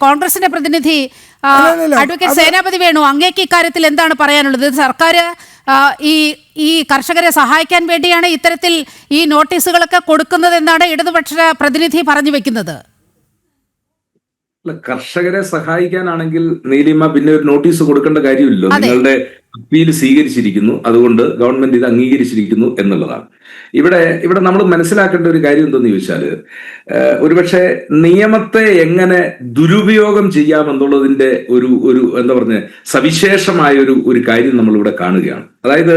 കോൺഗ്രസിന്റെ പ്രതിനിധി അഡ്വക്കേറ്റ് സേനാപതി വേണു അങ്ങേക്ക് ഇക്കാര്യത്തിൽ എന്താണ് പറയാനുള്ളത്? സർക്കാർ ഈ ഈ കർഷകരെ സഹായിക്കാൻ വേണ്ടിയാണ് ഇത്തരത്തിൽ ഈ നോട്ടീസുകളൊക്കെ കൊടുക്കുന്നത് എന്നാണ് ഇടതുപക്ഷ പ്രതിനിധി പറഞ്ഞു വെക്കുന്നത്. അല്ല കർഷകരെ സഹായിക്കാനാണെങ്കിൽ നീലിമ പിന്നെ ഒരു നോട്ടീസ് കൊടുക്കേണ്ട കാര്യമില്ലല്ലോ. നിങ്ങളുടെ അപ്പീൽ സ്വീകരിച്ചിരിക്കുന്നു. അതുകൊണ്ട് ഗവൺമെന്റ് ഇത് അംഗീകരിച്ചിരിക്കുന്നു എന്നുള്ളതാണ്. ഇവിടെ ഇവിടെ നമ്മൾ മനസ്സിലാക്കേണ്ട ഒരു കാര്യം എന്തെന്ന് ചോദിച്ചാൽ ഒരുപക്ഷെ നിയമത്തെ എങ്ങനെ ദുരുപയോഗം ചെയ്യാമെന്നുള്ളതിന്റെ ഒരു ഒരു എന്താ പറഞ്ഞ സവിശേഷമായ ഒരു ഒരു കാര്യം നമ്മളിവിടെ കാണുകയാണ്. അതായത്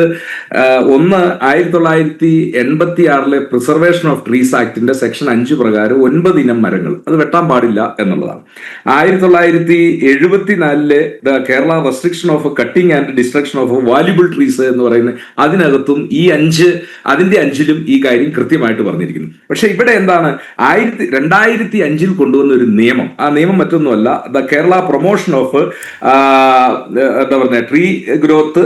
ഒന്ന് ആയിരത്തി തൊള്ളായിരത്തി എൺപത്തി ആറിലെ പ്രിസർവേഷൻ ഓഫ് ട്രീസ് ആക്ടിന്റെ സെക്ഷൻ അഞ്ച് പ്രകാരം ഒൻപത് ഇനം മരങ്ങൾ. അത് വെട്ടാൻ പാടില്ല എന്നുള്ളതാണ്. ആയിരത്തി തൊള്ളായിരത്തി എഴുപത്തിനാലിലെ the Kerala restriction of cutting and destruction of valuable trees എന്ന് പറയുന്ന അതിനകത്തും ഈ അഞ്ച് അതിന്റെ അഞ്ചിലും ഈ കാര്യം കൃത്യമായിട്ട് പറഞ്ഞിരിക്കുന്നു. പക്ഷെ ഇവിടെ എന്താണ്? ആയിരത്തി രണ്ടായിരത്തി അഞ്ചിൽ കൊണ്ടുവന്ന ഒരു നിയമം. ആ നിയമം മറ്റൊന്നുമല്ല. ദ കേരള പ്രൊമോഷൻ ഓഫ് എന്താ പറയുക tree growth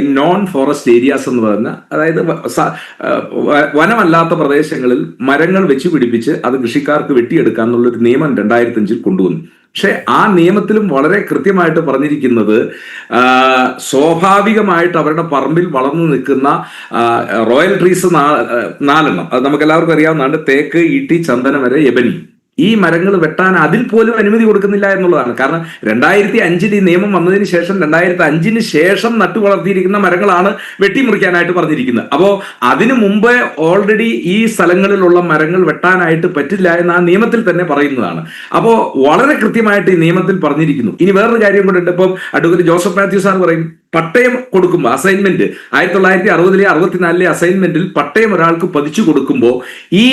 in non forest areas എന്ന് പറഞ്ഞ അതായത് വനമല്ലാത്ത പ്രദേശങ്ങളിൽ മരങ്ങൾ വെച്ച് പിടിപ്പിച്ച് അത് കൃഷിക്കാർക്ക് വെട്ടിയെടുക്കുക എന്നുള്ളൊരു നിയമം രണ്ടായിരത്തി അഞ്ചിൽ കൊണ്ടുവന്നു. പക്ഷെ ആ നിയമത്തിലും വളരെ കൃത്യമായിട്ട് പറഞ്ഞിരിക്കുന്നത് സ്വാഭാവികമായിട്ട് അവരുടെ പറമ്പിൽ വളർന്നു നിൽക്കുന്ന റോയൽ ട്രീസ് നാലെണ്ണം. അത് നമുക്ക് എല്ലാവർക്കും അറിയാവുന്നതാണ് തേക്ക് ഈട്ടി ചന്ദനം വരെ എബനി. ഈ മരങ്ങൾ വെട്ടാൻ അതിൽ പോലും അനുമതി കൊടുക്കുന്നില്ല എന്നുള്ളതാണ്. കാരണം രണ്ടായിരത്തി അഞ്ചിൽ ഈ നിയമം വന്നതിന് ശേഷം രണ്ടായിരത്തി അഞ്ചിന് ശേഷം നട്ടു വളർത്തിയിരിക്കുന്ന മരങ്ങളാണ് വെട്ടിമുറിക്കാനായിട്ട് പറഞ്ഞിരിക്കുന്നത്. അപ്പോൾ അതിനു മുമ്പ് ഓൾറെഡി ഈ സ്ഥലങ്ങളിലുള്ള മരങ്ങൾ വെട്ടാനായിട്ട് പറ്റില്ല എന്ന് ആ നിയമത്തിൽ തന്നെ പറയുന്നതാണ്. അപ്പോൾ വളരെ കൃത്യമായിട്ട് ഈ നിയമത്തിൽ പറഞ്ഞിരിക്കുന്നു. ഇനി വേറൊരു കാര്യം കൂടെ ഉണ്ട്. ഇപ്പം അഡ്വക്കേറ്റ് ജോസഫ് മാത്യു സാർ പറയും പട്ടയം കൊടുക്കുമ്പോൾ അസൈൻമെന്റ് ആയിരത്തി തൊള്ളായിരത്തി അറുപതിലെ അറുപത്തിനാലിലെ അസൈൻമെന്റിൽ പട്ടയം ഒരാൾക്ക് പതിച്ചു കൊടുക്കുമ്പോൾ ഈ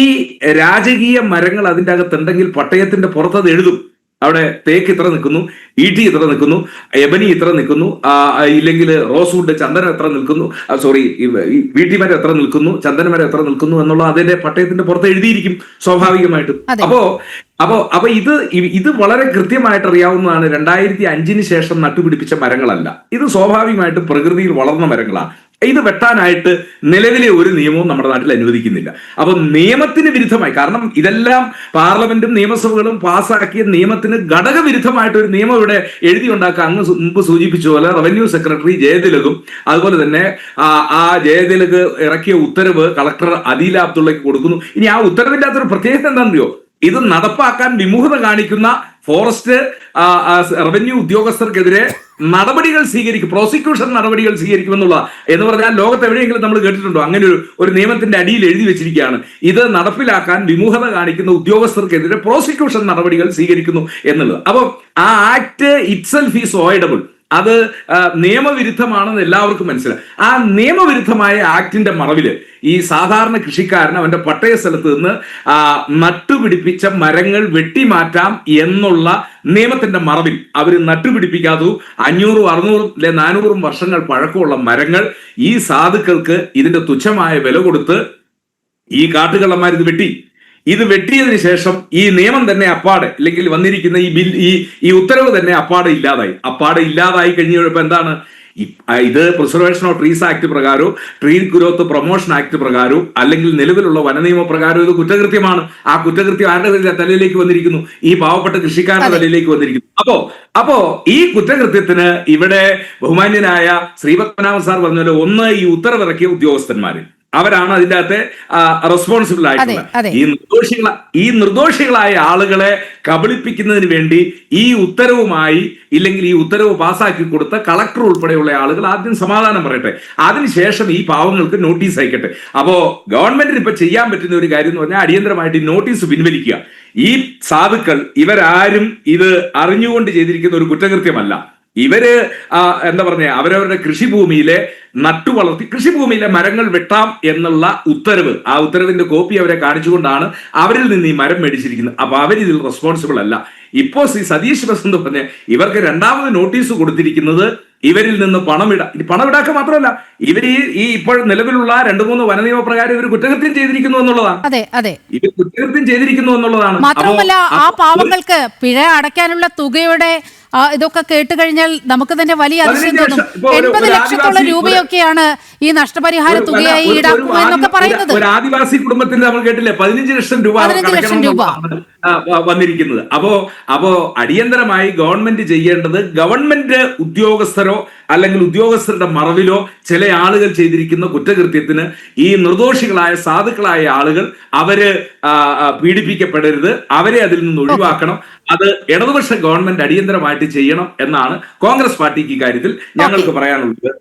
രാജകീയ മരങ്ങൾ അതിന്റെ അകത്തുണ്ടെങ്കിൽ പട്ടയത്തിന്റെ പുറത്തത് എഴുതും. അവിടെ തേക്ക് ഇത്ര നിൽക്കുന്നു ഈട്ടി ഇത്ര നിൽക്കുന്നു എബനി ഇത്ര നിൽക്കുന്നു ഇല്ലെങ്കിൽ റോസ്വുഡ് ചന്ദനം എത്ര നിൽക്കുന്നു സോറി വീട്ടിമരം എത്ര നിൽക്കുന്നു ചന്ദനമരം എത്ര നിൽക്കുന്നു എന്നുള്ള അതിന്റെ പട്ടയത്തിന്റെ പുറത്ത് എഴുതിയിരിക്കും സ്വാഭാവികമായിട്ടും. അപ്പോ അപ്പോ അപ്പൊ ഇത് ഇത് വളരെ കൃത്യമായിട്ട് അറിയാവുന്നതാണ് രണ്ടായിരത്തി അഞ്ചിന് ശേഷം നട്ടുപിടിപ്പിച്ച മരങ്ങളല്ല. ഇത് സ്വാഭാവികമായിട്ടും പ്രകൃതിയിൽ വളർന്ന മരങ്ങളാണ്. ഇത് വെട്ടാനായിട്ട് നിലവിലെ ഒരു നിയമവും നമ്മുടെ നാട്ടിൽ അനുവദിക്കുന്നില്ല. അപ്പം നിയമത്തിന് വിരുദ്ധമായി കാരണം ഇതെല്ലാം പാർലമെന്റും നിയമസഭകളും പാസ്സാക്കിയ നിയമത്തിന് ഘടകവിരുദ്ധമായിട്ട് ഒരു നിയമം ഇവിടെ എഴുതി ഉണ്ടാക്കുക അങ്ങ് മുമ്പ് സൂചിപ്പിച്ച പോലെ റവന്യൂ സെക്രട്ടറി ജയതിലകും അതുപോലെ തന്നെ ആ ആ ജയതിലക് ഇറക്കിയ ഉത്തരവ് കളക്ടർ അദീല അബ്ദുള്ളക്ക് കൊടുക്കുന്നു. ഇനി ആ ഉത്തരവിന്റെ അകത്തൊരു പ്രത്യേകത എന്താണെന്നറിയോ? ഇത് നടപ്പാക്കാൻ വിമുഖത കാണിക്കുന്ന ഫോറസ്റ്റ് റവന്യൂ ഉദ്യോഗസ്ഥർക്കെതിരെ നടപടികൾ സ്വീകരിക്കും പ്രോസിക്യൂഷൻ നടപടികൾ സ്വീകരിക്കുമെന്നുള്ള എന്ന് പറഞ്ഞാൽ ലോകത്ത് എവിടെയെങ്കിലും നമ്മൾ കേട്ടിട്ടുണ്ടോ? അങ്ങനെ ഒരു ഒരു നിയമത്തിന്റെ അടിയിൽ എഴുതി വെച്ചിരിക്കുകയാണ്. ഇത് നടപ്പിലാക്കാൻ വിമുഖത കാണിക്കുന്ന ഉദ്യോഗസ്ഥർക്കെതിരെ പ്രോസിക്യൂഷൻ നടപടികൾ സ്വീകരിക്കുന്നു എന്നുള്ളത്. അപ്പോൾ ആ ആക്ട് ഇറ്റ്സെൽഫ് ഈസ് ഓയിഡബിൾ അത് നിയമവിരുദ്ധമാണെന്ന് എല്ലാവർക്കും മനസ്സിലായി. ആ നിയമവിരുദ്ധമായ ആക്ടിന്റെ മറവിൽ ഈ സാധാരണ കൃഷിക്കാരൻ അവന്റെ പട്ടയ സ്ഥലത്ത് നിന്ന് നട്ടുപിടിപ്പിച്ച മരങ്ങൾ വെട്ടിമാറ്റാം എന്നുള്ള നിയമത്തിന്റെ മറവിൽ അവർ നട്ടുപിടിപ്പിക്കാത്തതും അഞ്ഞൂറും അറുന്നൂറും അല്ലെ നാനൂറും വർഷങ്ങൾ പഴക്കമുള്ള മരങ്ങൾ ഈ സാധുക്കൾക്ക് ഇതിന്റെ തുച്ഛമായ വില കൊടുത്ത് ഈ കാട്ടുകള്ളന്മാർ ഇത് വെട്ടി. ഇത് വെട്ടിയതിനു ശേഷം ഈ നിയമം തന്നെ അപ്പാടെ അല്ലെങ്കിൽ വന്നിരിക്കുന്ന ഈ ബിൽ ഈ ഈ ഉത്തരവ് തന്നെ അപ്പാടെ ഇല്ലാതായി. അപ്പാടെ ഇല്ലാതായി കഴിഞ്ഞപ്പോൾ എന്താണ്? ഇത് പ്രിസർവേഷൻ ഓഫ് ട്രീസ് ആക്ട് പ്രകാരവും ട്രീ ഗ്രോത്ത് പ്രൊമോഷൻ ആക്ട് പ്രകാരവും അല്ലെങ്കിൽ നിലവിലുള്ള വനനിയമ പ്രകാരവും ഇത് കുറ്റകൃത്യമാണ്. ആ കുറ്റകൃത്യം ആരുടെ തല- തലയിലേക്ക് വന്നിരിക്കുന്നു? ഈ പാവപ്പെട്ട കൃഷിക്കാരുടെ തലയിലേക്ക് വന്നിരിക്കുന്നു. അപ്പോ അപ്പോ ഈ കുറ്റകൃത്യത്തിന് ഇവിടെ ബഹുമാന്യനായ ശ്രീപത്മനാഭൻ സാർ പറഞ്ഞ പോലെ ഒന്ന് ഈ ഉത്തരവിറക്കിയ ഉദ്യോഗസ്ഥന്മാര്. അവരാണ് അതിന്റെ അകത്തെ റെസ്പോൺസിബിൾ ആയിട്ടുള്ള ഈ നിർദോഷികള ഈ നിർദോഷികളായ ആളുകളെ കബളിപ്പിക്കുന്നതിന് വേണ്ടി ഈ ഉത്തരവുമായി ഇല്ലെങ്കിൽ ഈ ഉത്തരവ് പാസാക്കി കൊടുത്ത കളക്ടർ ഉൾപ്പെടെയുള്ള ആളുകൾ ആദ്യം സമാധാനം പറയട്ടെ. അതിനുശേഷം ഈ പാവങ്ങൾക്ക് നോട്ടീസ് അയക്കട്ടെ. അപ്പോ ഗവൺമെന്റിന് ഇപ്പൊ ചെയ്യാൻ പറ്റുന്ന ഒരു കാര്യം എന്ന് പറഞ്ഞാൽ അടിയന്തരമായിട്ട് നോട്ടീസ് പിൻവലിക്കുക. ഈ സാധുക്കൾ ഇവരാരും ഇത് അറിഞ്ഞുകൊണ്ട് ചെയ്തിരിക്കുന്ന ഒരു കുറ്റകൃത്യമല്ല. ഇവർ എന്താ പറഞ്ഞ അവരവരുടെ കൃഷിഭൂമിയിലെ നട്ടു വളർത്തി കൃഷിഭൂമിയിലെ മരങ്ങൾ വെട്ടാം എന്നുള്ള ഉത്തരവ്. ആ ഉത്തരവിന്റെ കോപ്പി അവരെ കാണിച്ചുകൊണ്ടാണ് അവരിൽ നിന്ന് ഈ മരം മേടിച്ചിരിക്കുന്നത്. അപ്പൊ അവരിതിൽ റെസ്പോൺസിബിൾ അല്ല. ഇപ്പോ ശ്രീ സതീഷ് ബസന്ത് പറഞ്ഞ ഇവർക്ക് രണ്ടാമത് നോട്ടീസ് കൊടുത്തിരിക്കുന്നത് ഇവരിൽ നിന്ന് പണമിട ഇനി പണമിടാക്ക മാത്രമല്ല ഇവർ ഈ ഈ ഇപ്പോൾ നിലവിലുള്ള രണ്ട് മൂന്ന് വനനിയമപ്രകാരം ഇവർ കുറ്റകൃത്യം ചെയ്തിരിക്കുന്നു എന്നുള്ളതാണ്. അതെ അതെ. ഇവർ കുറ്റകൃത്യം ചെയ്തിരിക്കുന്നു എന്നുള്ളതാണ്. മാത്രമല്ല ആ പാവങ്ങൾക്ക് പിഴ അടയ്ക്കാനുള്ള തുകയുടെ ഇതൊക്കെ കേട്ട് കഴിഞ്ഞാൽ നമുക്ക് തന്നെ വലിയ അതിശയം തോന്നും. എൺപത് ലക്ഷത്തോളം രൂപയൊക്കെയാണ് ഈ നഷ്ടപരിഹാര തുകയായി ഈടാക്കുക എന്നൊക്കെ പറയുന്നത്? ഒരു ആദിവാസി കുടുംബത്തിൽ നമ്മൾ കേട്ടില്ലേ? പതിനഞ്ച് ലക്ഷം രൂപ പതിനഞ്ച് ലക്ഷം രൂപ. വന്നിരിക്കുന്നത്. അപ്പോ അപ്പോ അടിയന്തരമായി ഗവൺമെന്റ് ചെയ്യേണ്ടത് ഗവൺമെന്റ് ഉദ്യോഗസ്ഥരോ അല്ലെങ്കിൽ ഉദ്യോഗസ്ഥരുടെ മറവിലോ ചില ആളുകൾ ചെയ്തിരിക്കുന്ന കുറ്റകൃത്യത്തിന് ഈ നിർദോഷികളായ സാധുക്കളായ ആളുകൾ അവർ പീഡിപ്പിക്കപ്പെടരുത്. അവരെ അതിൽ നിന്ന് ഒഴിവാക്കണം. അത് ഇടതുപക്ഷ ഗവൺമെന്റ് അടിയന്തരമായിട്ട് ചെയ്യണം എന്നാണ് കോൺഗ്രസ് പാർട്ടിക്ക് ഇക്കാര്യത്തിൽ ഞങ്ങൾക്ക് പറയാനുള്ളത്.